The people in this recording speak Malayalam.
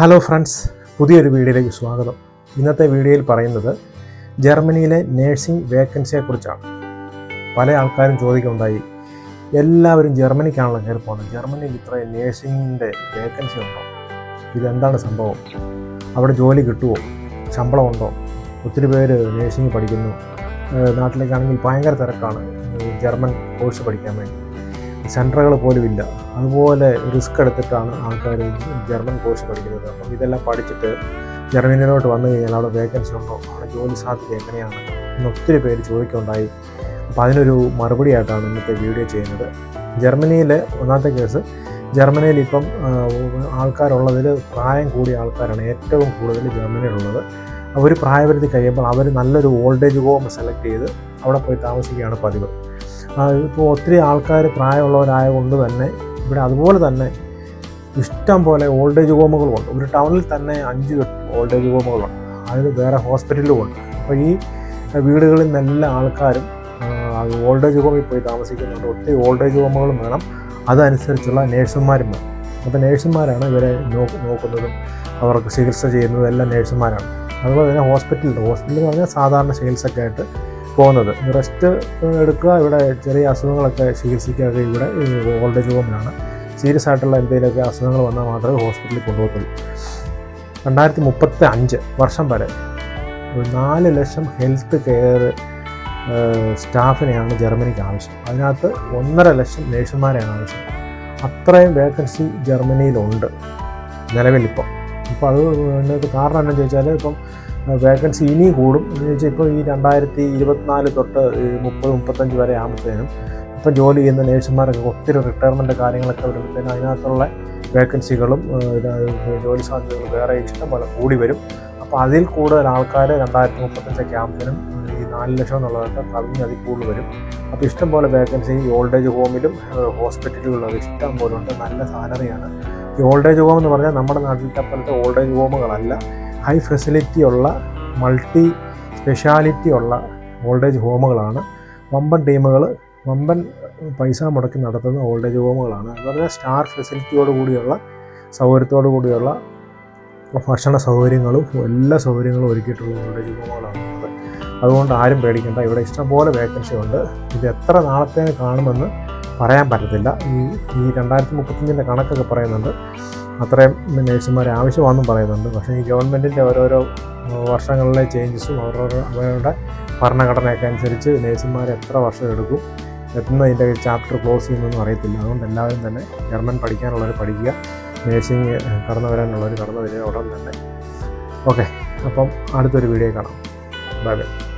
ഹലോ ഫ്രണ്ട്സ് പുതിയൊരു വീഡിയോയിലേക്ക് സ്വാഗതം. ഇന്നത്തെ വീഡിയോയിൽ പറയുന്നത് ജർമ്മനിയിലെ നേഴ്സിംഗ് വേക്കൻസിയെക്കുറിച്ചാണ് പല ആൾക്കാരും ചോദിക്കുന്നുണ്ടായി എല്ലാവരും ജർമ്മനിക്കാണല്ലോ കയറി പോകുന്നത്. ജർമ്മനിയിൽ ഇത്രയും നേഴ്സിങ്ങിന്റെ വേക്കൻസി ഉണ്ടോ? ഇതെന്താണ് സംഭവം? അവിടെ ജോലി കിട്ടുമോ ശമ്പളം ഉണ്ടോ? ഒത്തിരി പേര് നേഴ്സിംഗ് പഠിക്കുന്നു. നാട്ടിലേക്കാണെങ്കിൽ ഭയങ്കര തിരക്കാണ് ജർമ്മൻ കോഴ്സ് പഠിക്കാൻ വേണ്ടി. സെന്ററുകൾ പോലും ഇല്ല അതുപോലെ റിസ്ക് എടുത്തിട്ടാണ് ആൾക്കാർ ജർമ്മൻ കോഴ്സ് പഠിക്കുന്നത്. അപ്പം ഇതെല്ലാം പഠിച്ചിട്ട് ജർമ്മനിയിലോട്ട് വന്നു കഴിഞ്ഞാൽ അവിടെ വേക്കൻസി ഉണ്ടോ? അവിടെ ജോലി സാധ്യത എങ്ങനെയാണ്? എന്ന് ഒത്തിരി പേര് ചോദിക്കുണ്ടായി അപ്പോൾ അതിനൊരു മറുപടി ആയിട്ടാണ് ഇന്നത്തെ വീഡിയോ ചെയ്യുന്നത്. ജർമ്മനിയിലെ ഒന്നാമത്തെ കേസ് ജർമ്മനിയിൽ ഇപ്പം ആൾക്കാരുള്ളതിൽ പ്രായം കൂടിയ ആൾക്കാരാണ് ഏറ്റവും കൂടുതൽ ജർമ്മനിയിലുള്ളത്. അവർ പ്രായപരിധി കഴിയുമ്പോൾ അവർ നല്ലൊരു ഓൾഡേജ് ഹോം സെലക്ട് ചെയ്ത് അവിടെ പോയി താമസിക്കുകയാണ് പതിവ്. ഇപ്പോൾ ഒത്തിരി ആൾക്കാർ പ്രായമുള്ളവരായ കൊണ്ട് തന്നെ ഇവിടെ അതുപോലെ തന്നെ ഇഷ്ടം പോലെ ഓൾഡേജ് ഹോമുകളുണ്ട്. ഒരു ടൗണിൽ തന്നെ അഞ്ച് ഓൾഡേജ് ഹോമുകളുണ്ട്. അതിന് വേറെ ഹോസ്പിറ്റലുമുണ്ട് അപ്പോൾ ഈ വീടുകളിൽ നിന്നെല്ലാ ആൾക്കാരും ഓൾഡേജ് ഹോമിൽ പോയി താമസിക്കുന്നുണ്ട്. ഒത്തിരി ഓൾഡേജ് ഹോമുകളും വേണം. അതനുസരിച്ചുള്ള നേഴ്സുമാരും വേണം. അപ്പോൾ നേഴ്സുമാരാണ് ഇവരെ നോക്കുന്നതും അവർക്ക് ചികിത്സ ചെയ്യുന്നതും എല്ലാം നേഴ്സുമാരാണ്. അതുപോലെ തന്നെ ഹോസ്പിറ്റലുണ്ട്. ഹോസ്പിറ്റൽ എന്ന് പറഞ്ഞാൽ സാധാരണ ചികിത്സയൊക്കെ ആയിട്ട് പോകുന്നത്. റെസ്റ്റ് എടുക്കുക. ഇവിടെ ചെറിയ അസുഖങ്ങളൊക്കെ ചികിത്സിക്കുകയൊക്കെ ഇവിടെ ഓൾഡ് ഏജ് ഹോമിലാണ് സീരിയസ് ആയിട്ടുള്ള എന്തെങ്കിലുമൊക്കെ അസുഖങ്ങൾ വന്നാൽ മാത്രമേ ഹോസ്പിറ്റലിൽ കൊണ്ടുപോകത്തുള്ളൂ. രണ്ടായിരത്തി മുപ്പത്തി അഞ്ച് വർഷം വരെ ഒരു നാല് ലക്ഷം ഹെൽത്ത് കെയർ സ്റ്റാഫിനെയാണ് ജർമ്മനിക്ക് ആവശ്യം. അതിനകത്ത് ഒന്നര ലക്ഷം നേഴ്സുമാരെയാണ് ആവശ്യം. അത്രയും വേക്കൻസി ജർമ്മനിയിലുണ്ട് നിലവിലിപ്പം. ഇപ്പോൾ അത് ഇതിനകത്ത് കാരണം എന്നു ചോദിച്ചാൽ ഇപ്പം വേക്കൻസി ഇനിയും കൂടും. എന്ന് ചോദിച്ചാൽ ഇപ്പോൾ ഈ രണ്ടായിരത്തി ഇരുപത്തിനാല് തൊട്ട് മുപ്പത് മുപ്പത്തഞ്ച് വരെ ആകുമ്പോഴത്തേനും ഇപ്പം ജോലി ചെയ്യുന്ന നേഴ്സുമാരൊക്കെ ഒത്തിരി റിട്ടയർമെന്റ് കാര്യങ്ങളൊക്കെ വരുമ്പോഴത്തേനും അതിനകത്തുള്ള വേക്കൻസികളും ജോലി സാധ്യതകളും വേറെ ഇഷ്ടം പോലെ കൂടി വരും. അപ്പോൾ അതിൽ കൂടുതൽ ആൾക്കാർ രണ്ടായിരത്തി മുപ്പത്തഞ്ചൊക്കെ ആകുമ്പോഴത്തേനും നാല് ലക്ഷം എന്നുള്ളതൊക്കെ കവിഞ്ഞ് അതിൽ കൂടുതൽ വരും. അപ്പോൾ ഇഷ്ടം പോലെ വേക്കൻസി ഈ ഓൾഡ് ഏജ് ഹോമിലും ഹോസ്പിറ്റലുകളിലൊക്കെ ഇഷ്ടം പോലെ ഉണ്ട്. നല്ല സാലറിയാണ് ഈ ഓൾഡ് ഏജ് ഹോം എന്ന് പറഞ്ഞാൽ നമ്മുടെ നാട്ടിലത്തെ പോലത്തെ ഏജ് ഹോമുകളല്ല ഹൈ ഫെസിലിറ്റി ഉള്ള മൾട്ടി സ്പെഷ്യാലിറ്റി ഉള്ള ഓൾഡേജ് ഹോമുകളാണ് വമ്പൻ ടീമുകൾ വമ്പൻ പൈസ മുടക്കി നടത്തുന്ന ഓൾഡേജ് ഹോമുകളാണ് എന്ന് പറഞ്ഞാൽ സ്റ്റാർ ഫെസിലിറ്റിയോട് കൂടിയുള്ള സൗകര്യത്തോടു കൂടിയുള്ള ഭക്ഷണ സൗകര്യങ്ങളും എല്ലാ സൗകര്യങ്ങളും ഒരുക്കിയിട്ടുള്ള ഓൾഡേജ് ഹോമുകളാണ് അതുകൊണ്ട് ആരും പേടിക്കേണ്ട. ഇവിടെ ഇഷ്ടംപോലെ വേക്കൻസി ഉണ്ട്. ഇത് എത്ര നാളത്തേക്ക് കാണുമെന്ന് പറയാൻ പറ്റത്തില്ല. ഈ ഈ രണ്ടായിരത്തി മുപ്പത്തഞ്ചിന്റെ കണക്കൊക്കെ പറയുന്നുണ്ട്. അത്രയും നേഴ്സുമാരെ ആവശ്യമാണെന്നും പറയുന്നുണ്ട്. പക്ഷേ ഈ ഗവൺമെന്റിന്റെ ഓരോരോ വർഷങ്ങളിലെ ചേഞ്ചസും ഓരോരോ അവരുടെ ഭരണഘടനയൊക്കെ അനുസരിച്ച് നേഴ്സുമാർ എത്ര വർഷം എടുക്കും എത്തുന്ന ഇതിന്റെ ചാപ്റ്റർ ക്ലോസ് ചെയ്യുന്നൊന്നും അറിയത്തില്ല. അതുകൊണ്ട് എല്ലാവരും തന്നെ ജർമ്മൻ പഠിക്കാനുള്ളവർ പഠിക്കുക. നേഴ്സിംഗ് കടന്നു വരാനുള്ളവർ കടന്നു വരിക ഉടൻ തന്നെ. ഓക്കെ അപ്പം അടുത്തൊരു വീഡിയോ കാണാം. Bye bye.